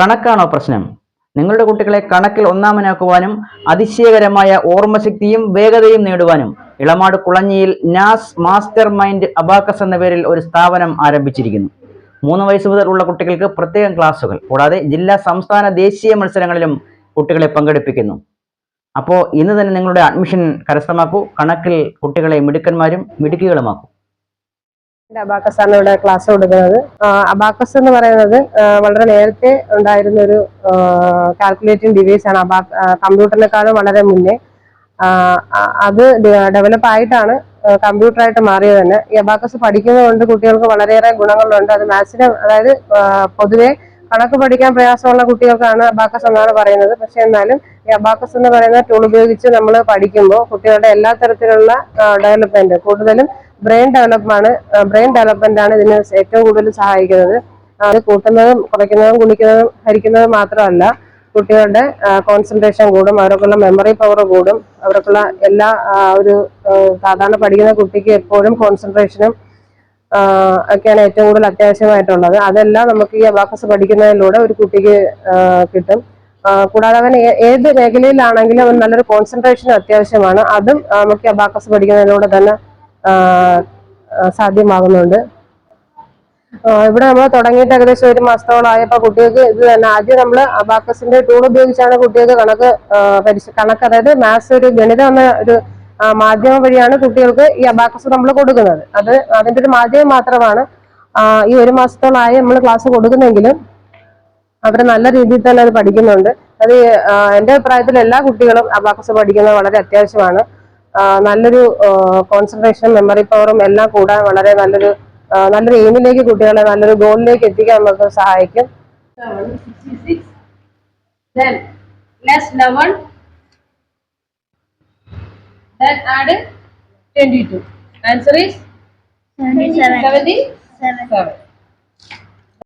കണക്കാണോ പ്രശ്നം? നിങ്ങളുടെ കുട്ടികളെ കണക്കിൽ ഒന്നാമനാക്കുവാനും അതിശയകരമായ ഓർമ്മശക്തിയും വേഗതയും നേടുവാനും ഇളമാട് കുളഞ്ഞിയിൽ നാസ് മാസ്റ്റർ മൈൻഡ് അബാക്കസ് എന്ന പേരിൽ ഒരു സ്ഥാപനം ആരംഭിച്ചിരിക്കുന്നു. മൂന്ന് വയസ്സ് മുതൽ ഉള്ള കുട്ടികൾക്ക് പ്രത്യേകം ക്ലാസുകൾ കൂടാതെ ജില്ലാ സംസ്ഥാന ദേശീയ മത്സരങ്ങളിലും കുട്ടികളെ പങ്കെടുപ്പിക്കുന്നു. അപ്പോൾ ഇന്ന് തന്നെ നിങ്ങളുടെ അഡ്മിഷൻ കരസ്ഥമാക്കൂ. കണക്കിൽ കുട്ടികളെ മിടുക്കന്മാരും മിടുക്കികളുമാക്കൂ. അബാക്കസ് ആണ് ഇവിടെ ക്ലാസ് കൊടുക്കുന്നത്. അബാക്കസ് എന്ന് പറയുന്നത് വളരെ നേരത്തെ ഉണ്ടായിരുന്ന ഒരു കാൽക്കുലേറ്റിംഗ് ഡിവൈസ് ആണ്. കമ്പ്യൂട്ടറിനെക്കാളും വളരെ മുന്നേ. അത് ഡെവലപ്പ് ആയിട്ടാണ് കമ്പ്യൂട്ടറായിട്ട് മാറിയത് തന്നെ. ഈ അബാക്കസ് പഠിക്കുന്നത് കൊണ്ട് കുട്ടികൾക്ക് വളരെയേറെ ഗുണങ്ങളുണ്ട്. അത് മാത്സിന് അതായത് പൊതുവെ കണക്ക് പഠിക്കാൻ പ്രയാസമുള്ള കുട്ടികൾക്കാണ് അബാക്കസ് എന്നാണ് പറയുന്നത്. പക്ഷെ എന്നാലും ഈ അബാക്കസ് എന്ന് പറയുന്ന ടൂൾ ഉപയോഗിച്ച് നമ്മൾ പഠിക്കുമ്പോൾ കുട്ടികളുടെ എല്ലാ തരത്തിലുള്ള ഡെവലപ്മെന്റ് കൂടുതലും ബ്രെയിൻ ഡെവലപ്പാണ് ബ്രെയിൻ ഡെവലപ്മെന്റ് ആണ് ഇതിന് ഏറ്റവും കൂടുതൽ സഹായിക്കുന്നത്. അത് കൂട്ടുന്നതും കുറയ്ക്കുന്നതും കുളിക്കുന്നതും ഹരിക്കുന്നതും മാത്രമല്ല കുട്ടികളുടെ കോൺസെൻട്രേഷൻ കൂടും അവർക്കുള്ള മെമ്മറി പവർ കൂടും. അവർക്കുള്ള എല്ലാ ഒരു സാധാരണ പഠിക്കുന്ന കുട്ടിക്ക് എപ്പോഴും കോൺസെൻട്രേഷനും ഒക്കെയാണ് ഏറ്റവും കൂടുതൽ അത്യാവശ്യമായിട്ടുള്ളത്. അതെല്ലാം നമുക്ക് ഈ അബാക്കസ് പഠിക്കുന്നതിലൂടെ ഒരു കുട്ടിക്ക് കിട്ടും. കൂടാതെ അവൻ ഏത് മേഖലയിലാണെങ്കിലും അവൻ നല്ലൊരു കോൺസെൻട്രേഷൻ അത്യാവശ്യമാണ്. അതും നമുക്ക് അബാക്കസ് പഠിക്കുന്നതിലൂടെ തന്നെ സാധ്യമാകുന്നുണ്ട്. ഇവിടെ നമ്മൾ തുടങ്ങിയിട്ട് ഏകദേശം ഒരു മാസത്തോളമായപ്പോൾ കുട്ടികൾക്ക് ഇത് തന്നെ ആദ്യം നമ്മൾ അബാക്കസിന്റെ ടൂൾ ഉപയോഗിച്ചാണ് കുട്ടികൾക്ക് കണക്ക് പരിശ കണക്ക് അതായത് മാത്സ് ഒരു ഗണിതം എന്ന ഒരു മാധ്യമം വഴിയാണ് കുട്ടികൾക്ക് ഈ അബാക്കസ് നമ്മൾ കൊടുക്കുന്നത്. അത് അതിന്റെ ഒരു മാധ്യമം മാത്രമാണ് ഈ ഒരു മാസത്തോളമായി നമ്മൾ ക്ലാസ് കൊടുക്കുന്നെങ്കിലും അവർ നല്ല രീതിയിൽ തന്നെ അത് പഠിക്കുന്നുണ്ട്. അത് എന്റെ അഭിപ്രായത്തിൽ എല്ലാ കുട്ടികളും അബാക്കസ് പഠിക്കുന്നത് വളരെ അത്യാവശ്യമാണ്. നല്ലൊരു കോൺസെൻട്രേഷൻ മെമ്മറി പവറും എല്ലാം കൂടാൻ വളരെ നല്ലൊരു നല്ലൊരു എയിമിലേക്ക് കുട്ടികളെ നല്ലൊരു ഗോളിലേക്ക് എത്തിക്കാൻ നമുക്ക് സഹായിക്കും Then less 11. Then add 22. Answer is 77.